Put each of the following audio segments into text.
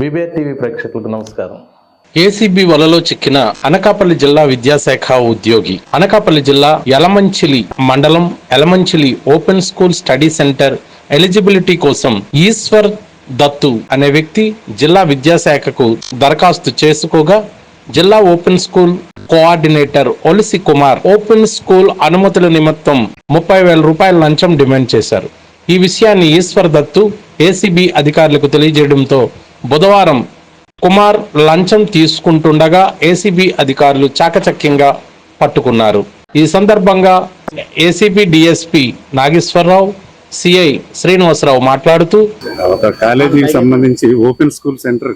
BBR TV ప్రేక్షకులకు నమస్కారం. ACB వలలో చిక్కిన అనకాపల్లి జిల్లా విద్యాశాఖ ఉద్యోగి అనకాపల్లి జిల్లా యలమంచిలి మండలం Yalamanchili open school study centre eligibility కోసం ఈశ్వర్ దత్తు అనే వ్యక్తి జిల్లా విద్యాశాఖకు దరఖాస్తు చేసుకోగా జిల్లా open school coordinator Olisi Kumar open school అనుమతుల నిమిత్తం ముప్పై వేల రూపాయల లంచం డిమాండ్ చేశారు. ఈ విషయాన్ని ఈశ్వర్ దత్తు ఏసీబీ అధికారులకు తెలియజేయడంతో బుధవారం కుమార్ లంచం తీసుకుంటుండగా ఏసీబీ అధికారులు చాకచక్యంగా పట్టుకున్నారు. ఈ సందర్భంగా ACB DSP Nageswararao CI Srinivasarao మాట్లాడుతూ ఒక కాలేజీకి సంబంధించి ఓపెన్ స్కూల్ సెంటర్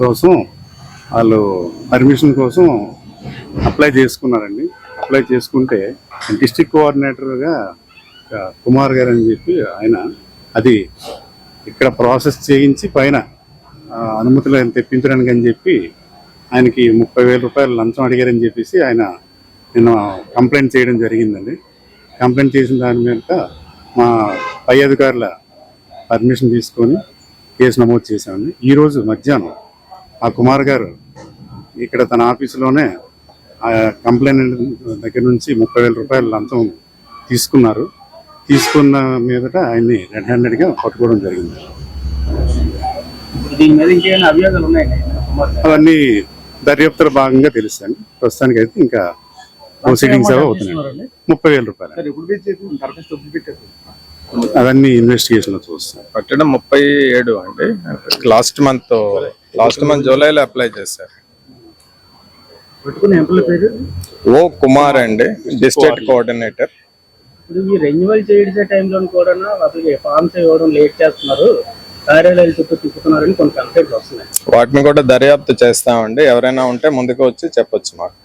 కోసం వాళ్ళు పర్మిషన్ కోసం అప్లై చేసుకున్నారండి. అప్లై చేసుకుంటే డిస్టిక్ కోఆర్డినేటర్గా కుమార్ గారు అని చెప్పి ఆయన అది ఇక్కడ ప్రాసెస్ చేయించి పైన అనుమతులు ఆయన తెప్పించడానికి అని చెప్పి ఆయనకి ముప్పై వేల రూపాయలు లంచం అడిగారని చెప్పేసి ఆయన నేను కంప్లైంట్ చేయడం జరిగిందండి. కంప్లైంట్ చేసిన దాని మీద మా పై అధికారుల పర్మిషన్ తీసుకొని కేసు నమోదు చేశామండి. ఈరోజు మధ్యాహ్నం ఆ కుమార్ గారు ఇక్కడ తన ఆఫీసులోనే ఆ కంప్లైంట్ దగ్గర నుంచి ముప్పై వేల రూపాయల లంచం తీసుకున్నారు. తీసుకున్న మీదట ఆయన్ని రెడ్ హ్యాండెడ్గా పట్టుకోవడం జరిగింది. అవన్నీ దర్యాప్తులో భాగంగా తెలుస్తాయండి ప్రస్తుతానికి అయితే ఇంకా ప్రొసీడింగ్స్ అవి అవుతున్నాయి. ముప్పై వేల రూపాయలు. అవన్నీ ఇన్వెస్టిగేషన్లో చూస్తాం. కట్టడం ముప్పై ఏడు అండి. లాస్ట్ మంత్ లాస్ట్ మంత్ జూలైలో అప్లై చేశారు. పెట్టుకున్న ఎంప్లాయ్ పేరు? ఓ కుమార్ అండి డిస్ట్రిక్ట్ కోఆర్డినేటర్ ఇప్పుడు ఈ రెన్యువల్ చేసే టైంలో కూడా అసలు ఫామ్స్ ఇవ్వడం లేట్ చేస్తున్నారు. కార్యాలయాలు చుట్టూ తిప్పుతున్నారని కొన్ని కంప్లైంట్లు వస్తున్నాయి. వాటిని కూడా దర్యాప్తు చేస్తామండి. ఎవరైనా ఉంటే ముందుకు వచ్చి చెప్పొచ్చు మాకు.